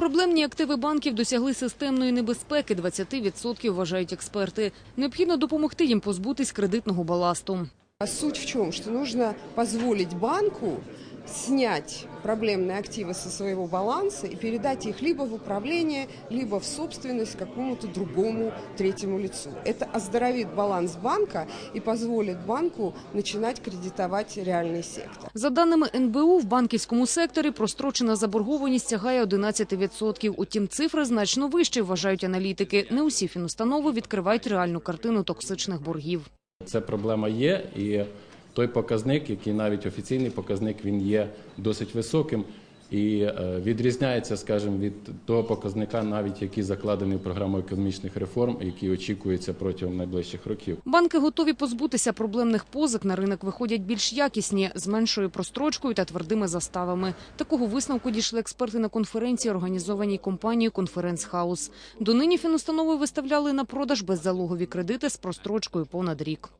Проблемні активи банків досягли системної небезпеки 20%, вважають експерти. Необхідно допомогти їм позбутись кредитного баласту. А Суть в чем? Что нужно позволить банку снять проблемные активы со своего баланса и передать их либо в управление, либо в собственность какому-то другому третьему лицу. Это оздоровит баланс банка и позволит банку начинать кредитовать реальный сектор. За даними НБУ, в банківському секторі прострочена заборгованість сягає 11%. Утім, цифри значно вищі, вважають аналітики. Не усі фінустанови відкривають реальну картину токсичних боргів. Це проблема є, і той показник, який навіть офіційний показник, він є досить високим і е, відрізняється, скажімо, від того показника, навіть який закладений в програму економічних реформ, який очікується протягом найближчих років. Банки готові позбутися проблемних позик. На ринок виходять більш якісні, з меншою прострочкою та твердими заставами. Такого висновку дійшли експерти на конференції, організованій компанією «Конференц Хаус». Донині фінустанови виставляли на продаж беззалогові кредити з прострочкою понад рік.